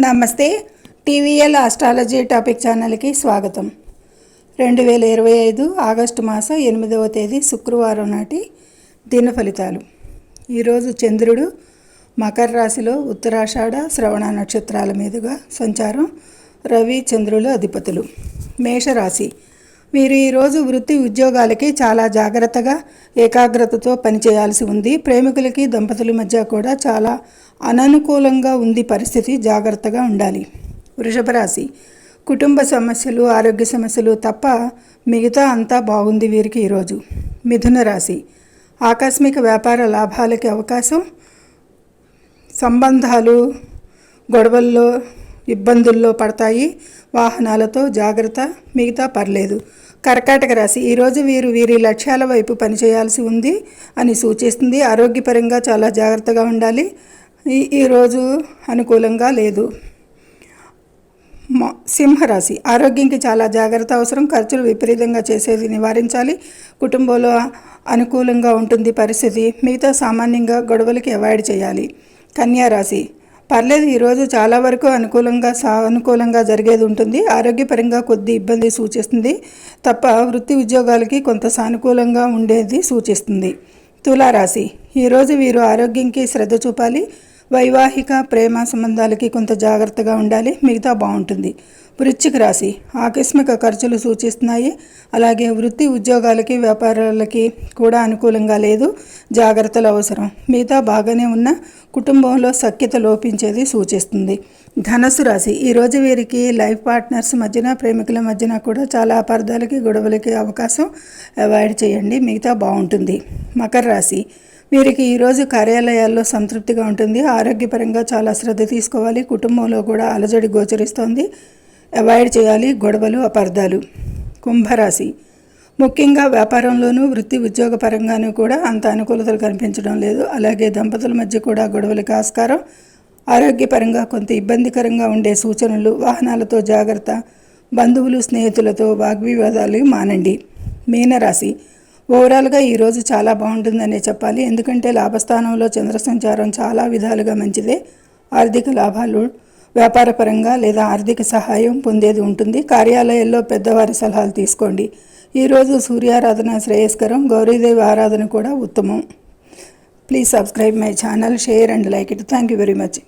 నమస్తే. TVL astrology topic ఛానల్కి స్వాగతం. రెండు వేల ఇరవై ఐదు ఆగస్టు మాసం ఎనిమిదవ తేదీ శుక్రవారం నాటి దిన ఫలితాలు. ఈరోజు చంద్రుడు మకర రాశిలో ఉత్తరాషాఢ శ్రవణ నక్షత్రాల మీదుగా సంచారం. రవి చంద్రులు అధిపతులు. మేషరాశి వీరు ఈరోజు వృత్తి ఉద్యోగాలకి చాలా జాగ్రత్తగా ఏకాగ్రతతో పనిచేయాల్సి ఉంది. ప్రేమికులకి దంపతుల మధ్య కూడా చాలా అననుకూలంగా ఉంది పరిస్థితి. జాగ్రత్తగా ఉండాలి. వృషభ రాశి. కుటుంబ సమస్యలు ఆరోగ్య సమస్యలు తప్ప మిగతా అంతా బాగుంది వీరికి ఈరోజు మిథున రాశి. ఆకస్మిక వ్యాపార లాభాలకి అవకాశం సంబంధాలు గొడవల్లో ఇబ్బందుల్లో పడతాయి. వాహనాలతో జాగ్రత్త మిగతా పర్లేదు. కర్కాటక రాశి ఈరోజు వీరు వీరి లక్ష్యాల వైపు పనిచేయాల్సి ఉంది అని సూచిస్తుంది. ఆరోగ్యపరంగా చాలా జాగ్రత్తగా ఉండాలి. ఈ ఈరోజు అనుకూలంగా లేదు. సింహరాశి ఆరోగ్యంకి చాలా జాగ్రత్త అవసరం. ఖర్చులు విపరీతంగా చేసేది నివారించాలి. కుటుంబంలో అనుకూలంగా ఉంటుంది పరిస్థితి. మిగతా సామాన్యంగా గొడవలకి అవాయిడ్ చేయాలి. కన్యా రాశి పర్లేదు ఈరోజు చాలా వరకు అనుకూలంగా సానుకూలంగా జరిగేది ఉంటుంది. ఆరోగ్యపరంగా కొద్ది ఇబ్బంది సూచిస్తుంది. తప్ప వృత్తి ఉద్యోగాలకి కొంత సానుకూలంగా ఉండేది సూచిస్తుంది. తులారాశి. ఈరోజు వీరు ఆరోగ్యంకి శ్రద్ధ చూపాలి. వైవాహిక ప్రేమ సంబంధాలకి కొంత జాగ్రత్తగా ఉండాలి. మిగతా బాగుంటుంది. వృశ్చిక రాశి. ఆకస్మిక ఖర్చులు సూచిస్తున్నాయి. అలాగే వృత్తి ఉద్యోగాలకి వ్యాపారాలకి కూడా అనుకూలంగా లేదు. జాగ్రత్తలు అవసరం. మిగతా బాగానే ఉన్న కుటుంబంలో సఖ్యత లోపించేది సూచిస్తుంది. ధనస్సు రాశి. ఈరోజు వీరికి లైఫ్ పార్ట్నర్స్ మధ్యన ప్రేమికుల మధ్యన కూడా చాలా అపార్థాలకి గొడవలకి అవకాశం అవాయిడ్ చేయండి. మిగతా బాగుంటుంది. మకర రాశి. వీరికి ఈరోజు కార్యాలయాల్లో సంతృప్తిగా ఉంటుంది. ఆరోగ్యపరంగా చాలా శ్రద్ధ తీసుకోవాలి. కుటుంబంలో కూడా అలజడి గోచరిస్తోంది. అవాయిడ్ చేయాలి. గొడవలు అపార్థాలు. కుంభరాశి. ముఖ్యంగా వ్యాపారంలోనూ వృత్తి ఉద్యోగ పరంగానూ కూడా అంత అనుకూలతలు కనిపించడం లేదు. అలాగే దంపతుల మధ్య కూడా గొడవలకు ఆస్కారం. ఆరోగ్యపరంగా కొంత ఇబ్బందికరంగా ఉండే సూచనలు వాహనాలతో జాగ్రత్త బంధువులు స్నేహితులతో వాగ్వివాదాలు మానండి. మీనరాశి. ఓవరాల్గా ఈరోజు చాలా బాగుంటుందనే చెప్పాలి. ఎందుకంటే లాభస్థానంలో చంద్ర సంచారం చాలా విధాలుగా మంచిదే. ఆర్థిక లాభాలు వ్యాపారపరంగా లేదా ఆర్థిక సహాయం పొందేది ఉంటుంది. కార్యాలయాల్లో పెద్దవారి సలహాలు తీసుకోండి. ఈరోజు సూర్యారాధన శ్రేయస్కరం. గౌరీదేవి ఆరాధన కూడా ఉత్తమం. Please subscribe my channel. Share and like it. Thank you very much.